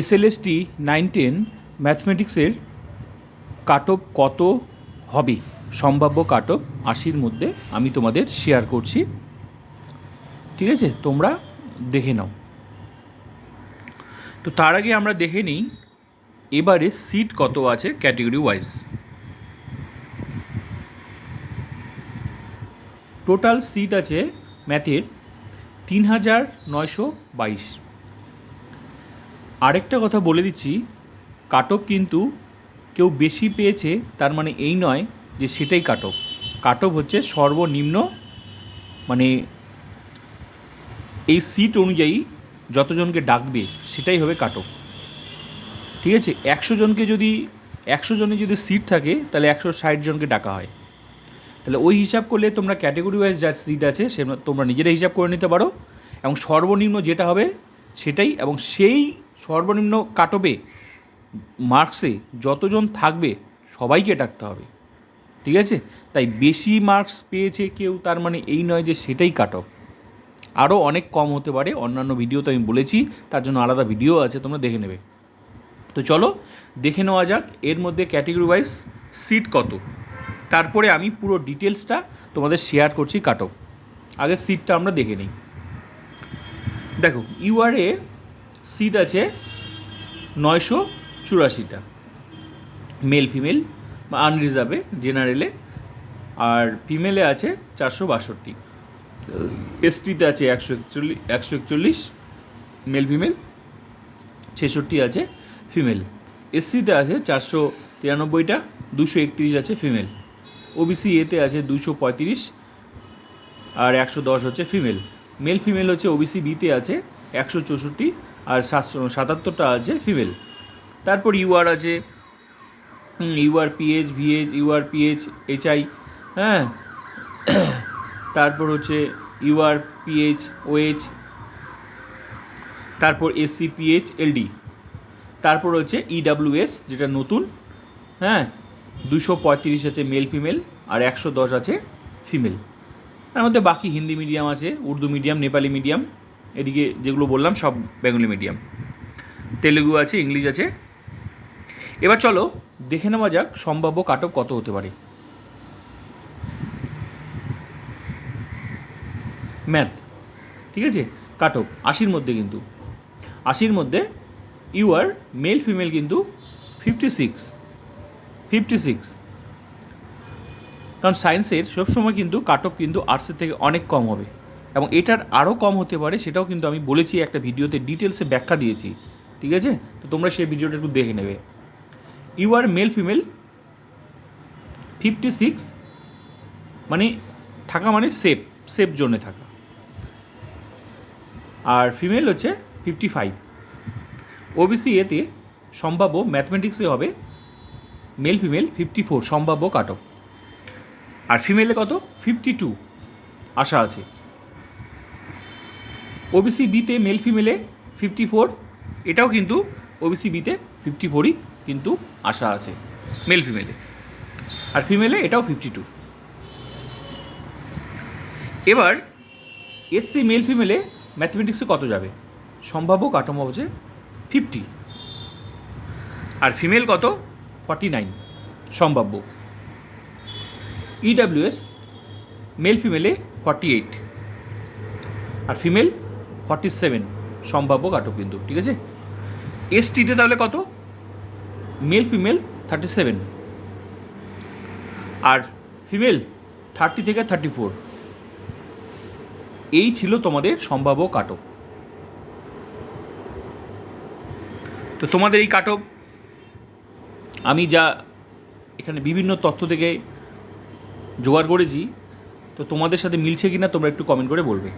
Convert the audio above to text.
SLST nine ten ম্যাথমেটিক্সের cutoff কত হবে? সম্ভাব্য কাটঅফ আশির মধ্যে আমি তোমাদের শেয়ার করছি। ঠিক আছে? তোমরা দেখে নাও। তো তার আগে আমরা দেখে নিই, এবারে সিট কত আছে ক্যাটেগরি ওয়াইজ টোটাল সিট আছে ম্যাথের তিন হাজার নয়শো বাইশ। আরেকটা কথা বলে দিচ্ছি কাটঅফ কিন্তু কেউ বেশি পেয়েছে, তার মানে এই নয় যে সেটাই কাটঅফ কাটঅফ হচ্ছে সর্বনিম্ন মানে এই সিট অনুযায়ী যতজনকে ডাকবে, সেটাই হবে কাটঅফ ঠিক আছে? একশো জনকে যদি, একশো জনের যদি সিট থাকে, তাহলে একশো ষাট জনকে ডাকা হয়। তাহলে ওই হিসাব করলে তোমরা ক্যাটেগরি ওয়াইজ যা সিট আছে সে তোমরা নিজেরা হিসাব করে নিতে পারো এবং সর্বনিম্ন যেটা হবে, সেটাই এবং সেই সর্বনিম্ন কাটবে মার্কসে যতজন থাকবে সবাইকে ডাকতে হবে। ঠিক আছে? তাই বেশি মার্কস পেয়েছে কেউ, তার মানে এই নয় যে সেটাই কাট অফ আরও অনেক কম হতে পারে, অন্যান্য ভিডিওতে আমি বলেছি, তার জন্য আলাদা ভিডিও আছে, তোমরা দেখে নেবে। তো চলো, দেখে নেওয়া যাক, এর মধ্যে ক্যাটেগরি ওয়াইজ সিট কত। তারপরে আমি পুরো ডিটেলসটা তোমাদের শেয়ার করছি কাট অফ আগে সিটটা আমরা দেখে নিই। দেখো ইউআরএ সিট আছে নয়শো চুরাশিটা মেল ফিমেল বা আনরিজার্ভে জেনারেলে আর ফিমেলে আছে চারশো বাষট্টি। এসটিতে আছে একশো একচল্লিশ একশো একচল্লিশ মেল ফিমেল ছেষট্টি আছে ফিমেল এসসিতে আছে চারশো তিরানব্বইটা, দুশো একত্রিশ আছে ফিমেল ওবিসি এতে আছে দুশো পঁয়ত্রিশ, আর একশো দশ হচ্ছে ফিমেল মেল ফিমেল হচ্ছে ওবিসি বিতে আছে একশো চৌষট্টি আর সাতাত্তরটা আছে ফিমেল তারপর ইউআর আছে। UR PH VH UR PH HI হ্যাঁ। তারপর হচ্ছে ইউআর পিএইচ ওএইচ তারপর এসসি পিএইচ এলডি তারপর হচ্ছে ইডাব্লিউএস যেটা নতুন হ্যাঁ। দুশো পঁয়ত্রিশ আছে মেল ফিমেল আর একশো দশ আছে ফিমেল তার মধ্যে বাকি হিন্দি মিডিয়াম আছে, উর্দু মিডিয়াম নেপালি মিডিয়াম এদিকে যেগুলো বললাম সব বেঙ্গলি মিডিয়াম। তেলেগু আছে, ইংলিশ আছে। এবার চলো দেখে নেওয়া যাক সম্ভাব্য কাটক কত হতে পারে। ম্যাথ, ঠিক আছে? কাটক আশির মধ্যে কিন্তু। আশির মধ্যে ইউ আর মেল ফিমেল কিন্তু ফিফটি সিক্স ফিফটি সিক্স কারণ সায়েন্সের সবসময় কিন্তু কাটক কিন্তু আর্টসের থেকে অনেক কম হবে। এবং এটার আরও কম হতে পারে, সেটাও কিন্তু আমি বলেছি, একটা ভিডিওতে ডিটেলসে ব্যাখ্যা দিয়েছি, ঠিক আছে? তো তোমরা সেই ভিডিওটা একটু দেখে নেবে। U R male female fifty six মানে থাকা মানে সেফ সেফ জোনে থাকা। আর ফিমেল হচ্ছে ফিফটি ফাইভ ওবিসি এতে সম্ভাব্য ম্যাথমেটিক্সে হবে মেল ফিমেল ফিফটি ফোর সম্ভাব্য কাট আর ফিমেলে কত? ফিফটি টু আশা আছে। ওবিসি বিতে মেল ফিমেলে ফিফটি ফোর এটাও কিন্তু ওবিসি বিতে ফিফটি ফোরই কিন্তু আশা আছে মেল ফিমেলে আর ফিমেলে এটাও ফিফটি টু এবার এসসি মেল ফিমেলে ম্যাথমেটিক্সে কত যাবে? সম্ভাব্য কাঠামো হচ্ছে ফিফটি আর ফিমেল কত? ফর্টি নাইন সম্ভাব্য ইডাব্লিউএস মেল ফিমেলে ফর্টি এইট আর ফিমেল ফর্টি সেভেন সম্ভাব্য কাটক কিন্তু ঠিক আছে? এসটিতে তাহলে কত? মেল ফিমেল থার্টি সেভেন আর ফিমেল থার্টি থেকে থার্টি ফোর এই ছিল তোমাদের সম্ভাব্য কাটক। তো তোমাদের এই কাটক, আমি যা এখানে বিভিন্ন তথ্য থেকে জোগাড় করেছি, তো তোমাদের সাথে মিলছে কিনা তোমরা একটু কমেন্ট করে বলবে।